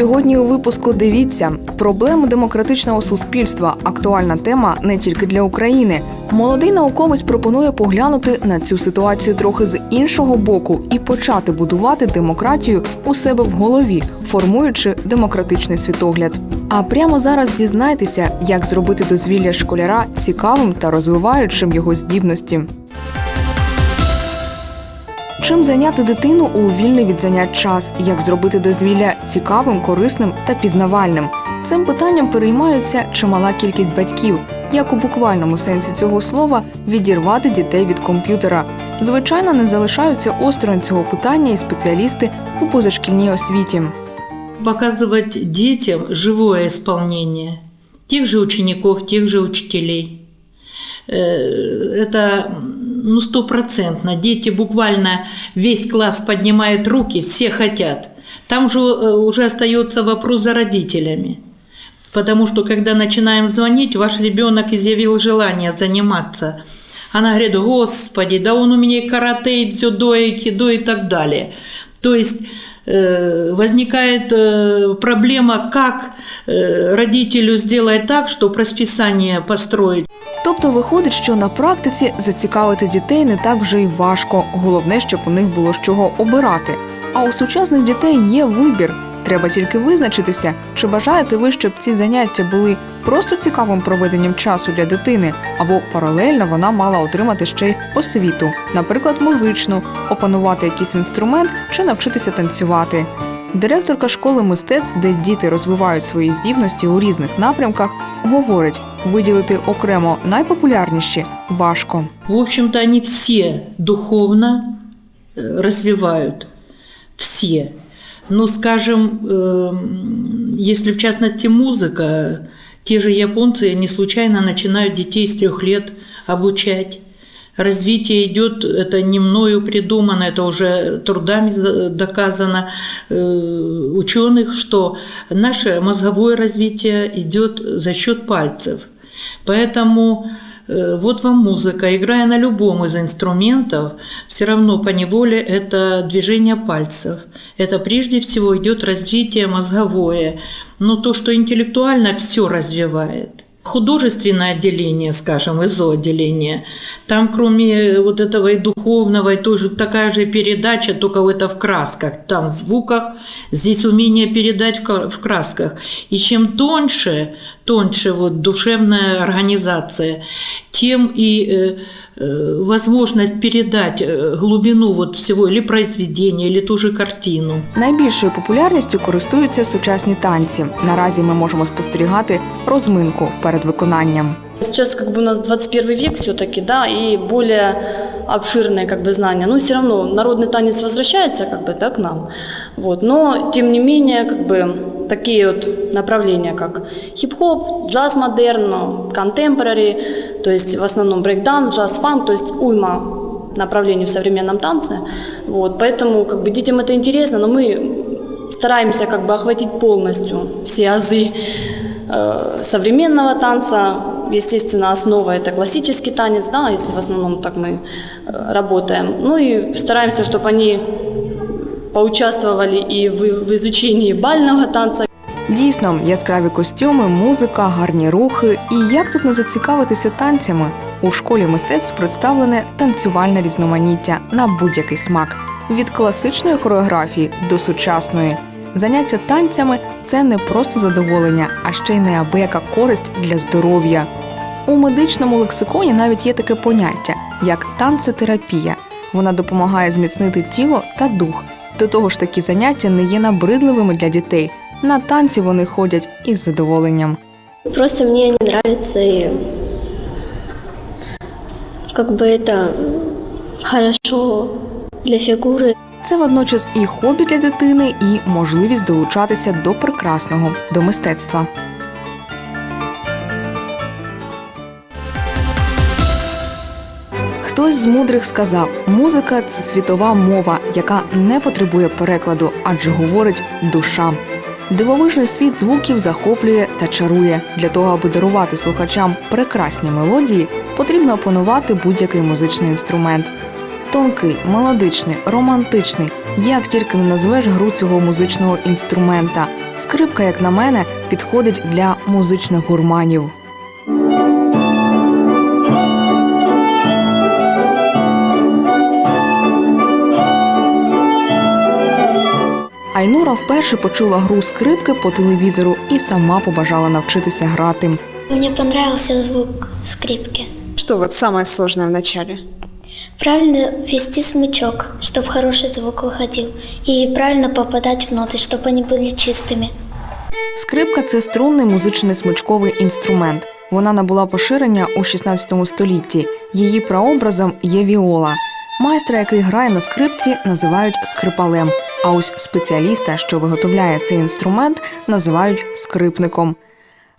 Сьогодні у випуску дивіться проблеми демократичного суспільства. Актуальна тема не тільки для України. Молодий науковець пропонує поглянути на цю ситуацію трохи з іншого боку і почати будувати демократію у себе в голові, формуючи демократичний світогляд. А прямо зараз дізнайтеся, як зробити дозвілля школяра цікавим та розвиваючим його здібності. Чим зайняти дитину у вільний від занять час, як зробити дозвілля цікавим, корисним та пізнавальним? Цим питанням переймаються чимала кількість батьків, як у буквальному сенсі цього слова відірвати дітей від комп'ютера. Звичайно, не залишаються осторонь цього питання і спеціалісти у позашкільній освіті. показывать детям живое исполнение тех же учеников, тех же учителей. Э, Это ну, стопроцентно. Дети буквально весь класс поднимает руки, все хотят. Там же э, уже остается вопрос за родителями. Потому что когда начинаем звонить, ваш ребенок изъявил желание заниматься. Она говорит, господи, да он у меня и карате, и дзюдо, и кидо, и так далее. То есть возникает э, проблема, как э, родителю сделать так, чтобы расписание построить. Тобто виходить, що на практиці зацікавити дітей не так вже й важко. Головне, щоб у них було з чого обирати. А у сучасних дітей є вибір. Треба тільки визначитися, чи бажаєте ви, щоб ці заняття були просто цікавим проведенням часу для дитини, або паралельно вона мала отримати ще й освіту, наприклад, музичну, опанувати якийсь інструмент чи навчитися танцювати. Директорка школи мистецтв, де діти розвивають свої здібності у різних напрямках, говорить, виділити окремо найпопулярніші важко. В общем-то, они все духовно э, развивают. Ну, скажем, эм, если в частности музыка, те же японцы не случайно начинают детей с трех лет обучать. Развитие идет, это не мною придумано, это уже трудами за- доказано э, ученых, что наше мозговое развитие идет за счет пальцев. Поэтому вот вам музыка, играя на любом из инструментов, все равно по неволе это движение пальцев. Это прежде всего идет развитие мозговое, но то, что интеллектуально все развивает. Художественное отделение, скажем, ИЗО отделение, там кроме вот этого и духовного, и тоже такая же передача, только это в красках, там в звуках, здесь умение передать в красках. И чем тоньше, тоньше вот душевная организация, тем и э, э, возможность передать э, глубину вот всего или произведения, или ту же картину. Найбільшою популярністю користуються сучасні танці. Наразі ми можемо спостерігати розминку перед виконанням. Сейчас как бы у нас 21 век все-таки, да, и более обширные как бы знания. Но все равно народный танец возвращается как бы, да, к нам. Вот. Но, тем не менее, как бы такие вот направления, как хип-хоп, джаз-модерн, контемпорари, то есть в основном брейк-данс, джаз-фанк, то есть уйма направлений в современном танце. Вот. Поэтому как бы детям это интересно, но мы стараемся как бы охватить полностью все азы э, современного танца. Естественно, основа это классический танец, да, если в основном так мы э, работаем. Ну и стараемся, чтобы они поучаствовали и в, в изучении бального танца, Дійсно, яскраві костюми, музика, гарні рухи. І як тут не зацікавитися танцями? У школі мистецтв представлене танцювальне різноманіття на будь-який смак від класичної хореографії до сучасної. Заняття танцями це не просто задоволення, а ще й неабияка користь для здоров'я. У медичному лексиконі навіть є таке поняття як танцетерапія. Вона допомагає зміцнити тіло та дух. До того ж, такі заняття не є набридливими для дітей. На танці вони ходять із задоволенням. Просто мне они нравятся и как бы это хорошо для фигуры. Це водночас і хобі для дитини, і можливість долучатися до прекрасного, до мистецтва. Хтось з мудрих сказав: музика це світова мова, яка не потребує перекладу, адже говорить душа. Дивовижний світ звуків захоплює та чарує. Для того, аби дарувати слухачам прекрасні мелодії, потрібно опанувати будь-який музичний інструмент. Тонкий, мелодичний, романтичний. Як тільки не назвеш гру цього музичного інструмента, Скрипка, як на мене, підходить для музичних гурманів. Айнура вперше почула гру скрипки по телевізору і сама побажала навчитися грати. Мне понравился звук скрипки. Что вот самое сложное в начале? Правильно ввести смычок, чтобы хороший звук выходил. И правильно попадать в ноты, чтобы они были чистыми. Скрипка це струнний музичний смичковий інструмент. Вона набула поширення у 16 столітті. Її прообразом є віола. Майстра, який грає на скрипці, називають скрипалем. А ось спеціаліста, що виготовляє цей інструмент, називають скрипником.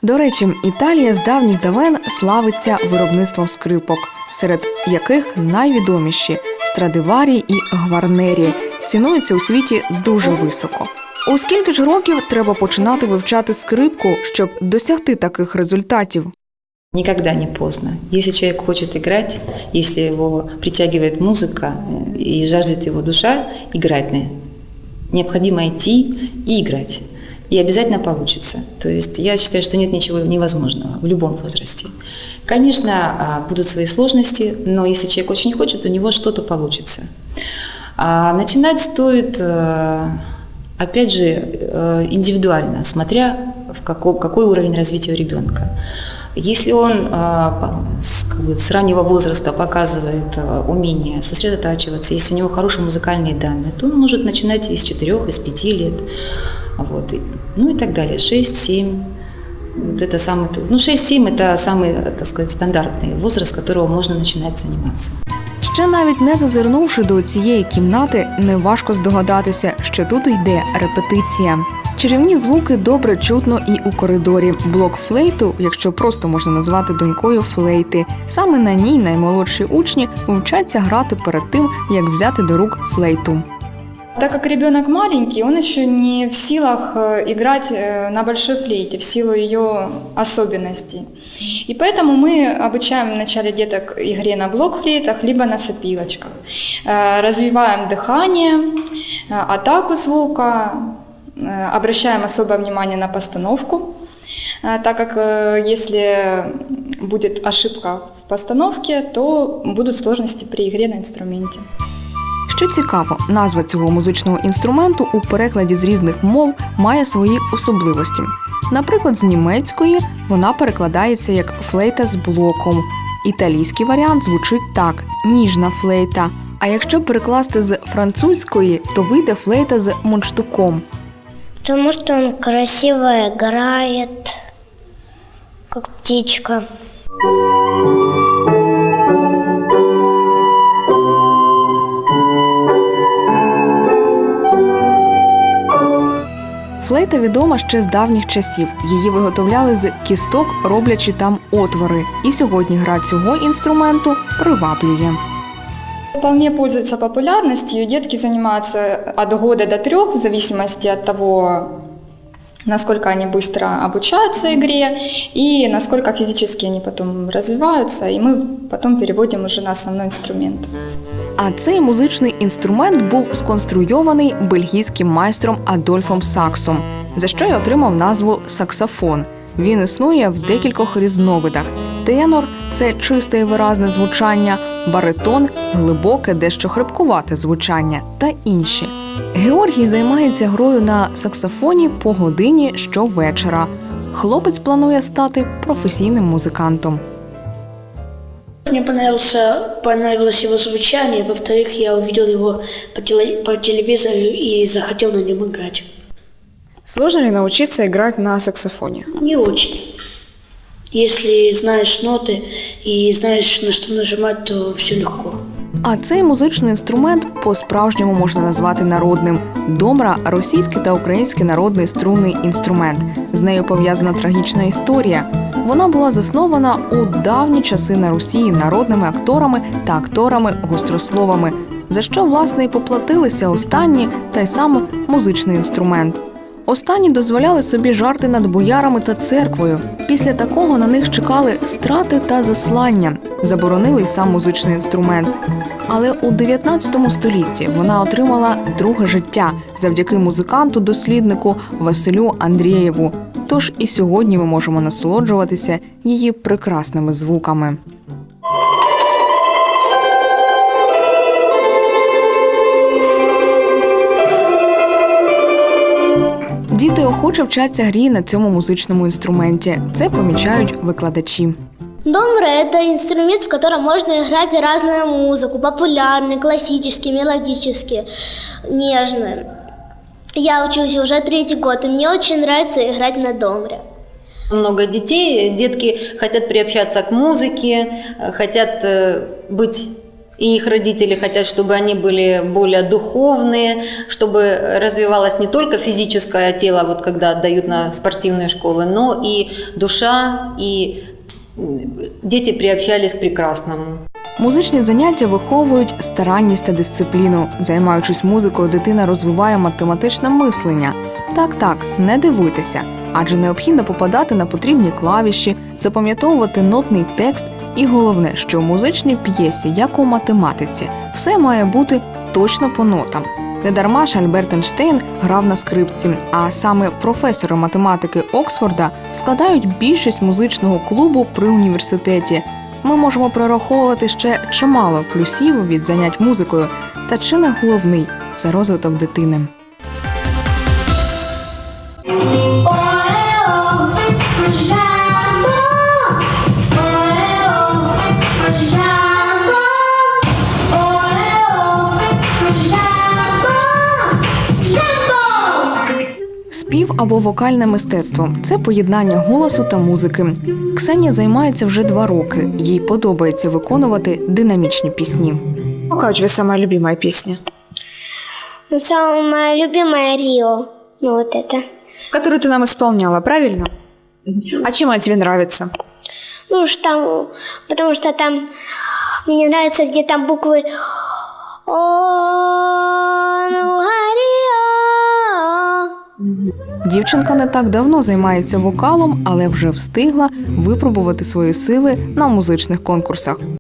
До речі, Італія з давніх давен славиться виробництвом скрипок, серед яких найвідоміші Страдиварі і Гварнері цінуються у світі дуже високо. У скільки ж років треба починати вивчати скрипку, щоб досягти таких результатів? Никогда не поздно. Если человек хочет играть, если его притягивает музыка и жаждет его душа, играть на необходимо идти и играть. И обязательно получится. То есть я считаю, что нет ничего невозможного в любом возрасте. Конечно, а, будут свои сложности, но если человек очень хочет, у него что-то получится. А начинать стоит, э, опять же, э, индивидуально, смотря в какой, какой уровень развития у ребенка. Если он э, по- с, как бы, с раннего возраста показывает э, умение сосредотачиваться, если у него хорошие музыкальные данные, то он может начинать из 4, из 5 лет, вот, и- ну и так далее, 6-7. Вот это самый, ну 6-7 это самый, так сказать, стандартный возраст, с которого можно начинать заниматься. Ще навіть не зазирнувши до цієї кімнати, неважко здогадатися, що тут йде репетиція. Чарівні звуки добре чутно і у коридорі. Блок флейту, якщо просто можна назвати донькою флейти. Саме на ній наймолодші учні вчаться грати перед тим, як взяти до рук флейту. Так как ребенок маленький, он еще не в силах э, играть э, на большой флейте, в силу ее особенностей. И поэтому мы обучаем вначале деток игре на блокфлейтах, либо на сопилочках. Э, Развиваем дыхание, э, атаку звука, э, обращаем особое внимание на постановку, э, так как э, если будет ошибка в постановке, то будут сложности при игре на инструменте. Що цікаво, назва цього музичного інструменту у перекладі з різних мов має свої особливості. Наприклад, з німецької вона перекладається як флейта з блоком. Італійський варіант звучить так: ніжна флейта. А якщо перекласти з французької, то вийде флейта з мундштуком. Потому что он красиво играет, как птичка. Флейта відома ще з давніх часів. Її виготовляли з кісток, роблячи там отвори. І сьогодні гра цього інструменту приваблює. Вполне пользуется популярностью. Детки занимаются от года до трех, в зависимости от того, насколько они быстро обучаются игре и насколько физически они потом развиваются. И мы потом переводим уже на основной инструмент. А цей музичний інструмент був сконструйований бельгійським майстром Адольфом Саксом, за що й отримав назву саксофон. Він існує в декількох різновидах. Тенор це чисте і виразне звучання, баритон глибоке, дещо хрипкувате звучання та інші. Георгій займається грою на саксофоні по годині щовечора. Хлопець планує стати професійним музикантом. Мне понравился, понравилось его звучание, во-вторых, я увидел его по, теле- по телевизору и захотел на нем играть. Сложно ли научиться играть на саксофоне? Не очень. Если знаешь ноты и знаешь, на что нажимать, то все легко. А цей музичний інструмент по-справжньому можна назвати народним. Домра російський та український народний струнний інструмент. З нею пов'язана трагічна історія. Вона була заснована у давні часи на Росії народними акторами та акторами-гострословами, за що власне і поплатилися останні та й сам музичний інструмент. Останні дозволяли собі жарти над боярами та церквою. Після такого на них чекали страти та заслання, заборонили й сам музичний інструмент. Але у 19 столітті вона отримала друге життя завдяки музиканту-досліднику Василю Андрієву. Тож і сьогодні ми можемо насолоджуватися її прекрасними звуками. охоче вчаться грі на цьому музичному інструменті. Це помічають викладачі. Домбра – это инструмент, в котором можно играть разную музыку, популярный, классический, мелодический, нежный. Я учусь уже третий год, и мне очень нравится играть на домбре. Много детей, детки хотят приобщаться к музыке, э, хотят э, быть и их родители хотят, чтобы они были более духовные, чтобы развивалось не только физическое тело, вот когда отдают на спортивные школы, но и душа, и м, дети приобщались к прекрасному. Музичні заняття виховують старанність та дисципліну. Займаючись музикою, дитина розвиває математичне мислення. Так, так, не дивуйтеся, адже необхідно попадати на потрібні клавіші, запам'ятовувати нотний текст. і головне, що в музичній п'єсі, як у математиці, все має бути точно по нотам. Недарма ж Альберт Ейнштейн грав на скрипці, а саме професори математики Оксфорда складають більшість музичного клубу при університеті. Ми можемо прораховувати ще чимало плюсів від занять музикою, та чи не головний це розвиток дитини. Спів або вокальне мистецтво це поєднання голосу та музики. Ксенія займається вже два роки. Їй подобається виконувати динамічні пісні. Какая у тебя самая любимая песня? Ну, самая моя любимая Рио. Ну, вот это. Которую ты нам исполняла, правильно? А чем она тебе нравится? Ну, уж там, потому что там мне нравится, где там буквы О, ну, Рио. Дівчинка не так давно займається вокалом, але вже встигла випробувати свої сили на музичних конкурсах.